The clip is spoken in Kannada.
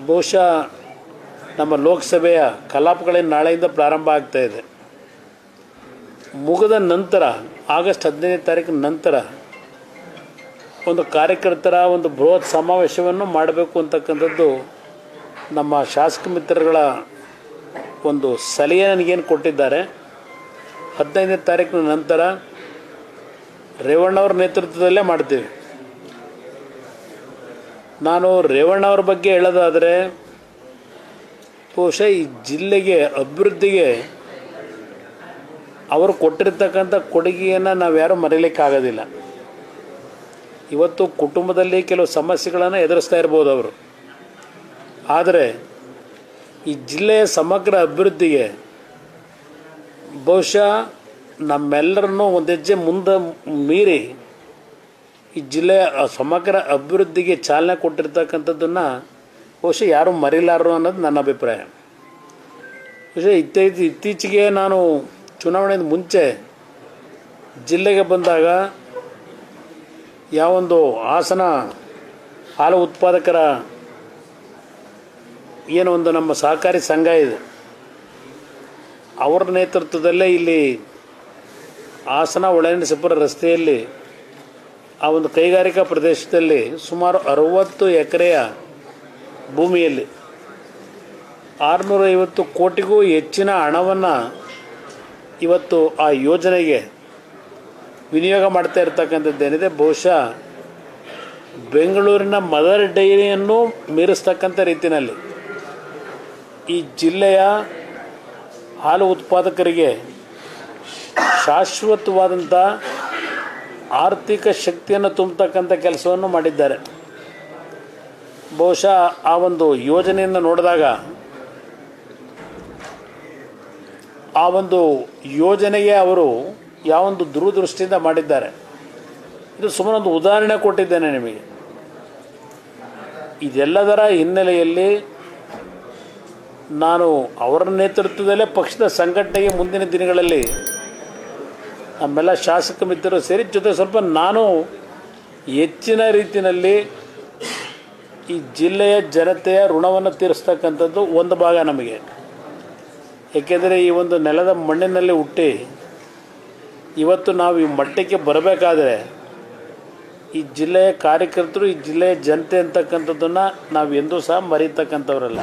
ಬಹುಶಃ ನಮ್ಮ ಲೋಕಸಭೆಯ ಕಲಾಪಗಳೇನು ನಾಳೆಯಿಂದ ಪ್ರಾರಂಭ ಆಗ್ತಾ ಇದೆ. ಮುಗಿದ ನಂತರ, ಆಗಸ್ಟ್ ಹದಿನೈದನೇ ತಾರೀಕಿನ ನಂತರ ಒಂದು ಕಾರ್ಯಕರ್ತರ ಒಂದು ಬೃಹತ್ ಸಮಾವೇಶವನ್ನು ಮಾಡಬೇಕು ಅಂತಕ್ಕಂಥದ್ದು ನಮ್ಮ ಶಾಸಕ ಮಿತ್ರಗಳ ಒಂದು ಸಲಹೆ ನನಗೇನು ಕೊಟ್ಟಿದ್ದಾರೆ. ಹದಿನೈದನೇ ತಾರೀಕಿನ ನಂತರ ರೇವಣ್ಣವ್ರ ನೇತೃತ್ವದಲ್ಲೇ ಮಾಡ್ತೀವಿ. ನಾನು ರೇವಣ್ಣವ್ರ ಬಗ್ಗೆ ಹೇಳೋದಾದರೆ, ಬಹುಶಃ ಈ ಜಿಲ್ಲೆಗೆ ಅಭಿವೃದ್ಧಿಗೆ ಅವರು ಕೊಟ್ಟಿರ್ತಕ್ಕಂಥ ಕೊಡುಗೆಯನ್ನು ನಾವು ಯಾರೂ ಮರೀಲಿಕ್ಕಾಗೋದಿಲ್ಲ. ಇವತ್ತು ಕುಟುಂಬದಲ್ಲಿ ಕೆಲವು ಸಮಸ್ಯೆಗಳನ್ನು ಎದುರಿಸ್ತಾ ಇರ್ಬೋದು ಅವರು. ಆದರೆ ಈ ಜಿಲ್ಲೆಯ ಸಮಗ್ರ ಅಭಿವೃದ್ಧಿಗೆ ಬಹುಶಃ ನಮ್ಮೆಲ್ಲರನ್ನೂ ಒಂದು ಹೆಜ್ಜೆ ಮುಂದೆ ಮೀರಿ ಈ ಜಿಲ್ಲೆಯ ಸಮಗ್ರ ಅಭಿವೃದ್ಧಿಗೆ ಚಾಲನೆ ಕೊಟ್ಟಿರ್ತಕ್ಕಂಥದ್ದನ್ನು ಬಹುಶಃ ಯಾರೂ ಮರಿಲಾರರು ಅನ್ನೋದು ನನ್ನ ಅಭಿಪ್ರಾಯ. ಬಹುಶಃ ಇತ್ತೀಚೆ ಇತ್ತೀಚೆಗೆ ನಾನು ಚುನಾವಣೆಯಿಂದ ಮುಂಚೆ ಜಿಲ್ಲೆಗೆ ಬಂದಾಗ ಯಾವೊಂದು ಹಾಸನ ಹಾಲು ಉತ್ಪಾದಕರ ಏನೋ ಒಂದು ನಮ್ಮ ಸಹಕಾರಿ ಸಂಘ ಇದೆ. ಅವರ ನೇತೃತ್ವದಲ್ಲೇ ಇಲ್ಲಿ ಹಾಸನ ಒಳನಸಿಪುರ ರಸ್ತೆಯಲ್ಲಿ ಆ ಒಂದು ಕೈಗಾರಿಕಾ ಪ್ರದೇಶದಲ್ಲಿ ಸುಮಾರು ಅರುವತ್ತು ಎಕರೆಯ ಭೂಮಿಯಲ್ಲಿ ಆರುನೂರೈವತ್ತು ಕೋಟಿಗೂ ಹೆಚ್ಚಿನ ಹಣವನ್ನು ಇವತ್ತು ಆ ಯೋಜನೆಗೆ ವಿನಿಯೋಗ ಮಾಡ್ತಾ ಇರ್ತಕ್ಕಂಥದ್ದೇನಿದೆ. ಬಹುಶಃ ಬೆಂಗಳೂರಿನ ಮದರ್ ಡೈರಿಯನ್ನು ಮೀರಿಸ್ತಕ್ಕಂಥ ರೀತಿಯಲ್ಲಿ ಈ ಜಿಲ್ಲೆಯ ಹಾಲು ಉತ್ಪಾದಕರಿಗೆ ಶಾಶ್ವತವಾದಂಥ ಆರ್ಥಿಕ ಶಕ್ತಿಯನ್ನು ತುಂಬತಕ್ಕಂಥ ಕೆಲಸವನ್ನು ಮಾಡಿದ್ದಾರೆ. ಬಹುಶಃ ಆ ಒಂದು ಯೋಜನೆಯನ್ನು ನೋಡಿದಾಗ ಆ ಒಂದು ಯೋಜನೆಗೆ ಅವರು ಯಾವೊಂದು ದೂರದೃಷ್ಟಿಯಿಂದ ಮಾಡಿದ್ದಾರೆ. ಇದು ಸುಮ್ಮನೊಂದು ಉದಾಹರಣೆ ಕೊಟ್ಟಿದ್ದೇನೆ ನಿಮಗೆ. ಇದೆಲ್ಲದರ ಹಿನ್ನೆಲೆಯಲ್ಲಿ ನಾನು ಅವರ ನೇತೃತ್ವದಲ್ಲೇ ಪಕ್ಷದ ಸಂಘಟನೆಗೆ ಮುಂದಿನ ದಿನಗಳಲ್ಲಿ ನಮ್ಮೆಲ್ಲ ಶಾಸಕ ಮಿತ್ರರು ಸೇರಿ, ಜೊತೆ ಸ್ವಲ್ಪ ನಾನು ಹೆಚ್ಚಿನ ರೀತಿಯಲ್ಲಿ ಈ ಜಿಲ್ಲೆಯ ಜನತೆಯ ಋಣವನ್ನು ತೀರಿಸ್ತಕ್ಕಂಥದ್ದು ಒಂದು ಭಾಗ ನಮಗೆ. ಏಕೆಂದರೆ ಈ ಒಂದು ನೆಲದ ಮಣ್ಣಿನಲ್ಲಿ ಹುಟ್ಟಿ ಇವತ್ತು ನಾವು ಈ ಮಟ್ಟಕ್ಕೆ ಬರಬೇಕಾದರೆ ಈ ಜಿಲ್ಲೆಯ ಕಾರ್ಯಕರ್ತರು, ಈ ಜಿಲ್ಲೆಯ ಜನತೆ ಅಂತಕ್ಕಂಥದ್ದನ್ನು ನಾವು ಎಂದೂ ಸಹ ಮರೀತಕ್ಕಂಥವ್ರಲ್ಲ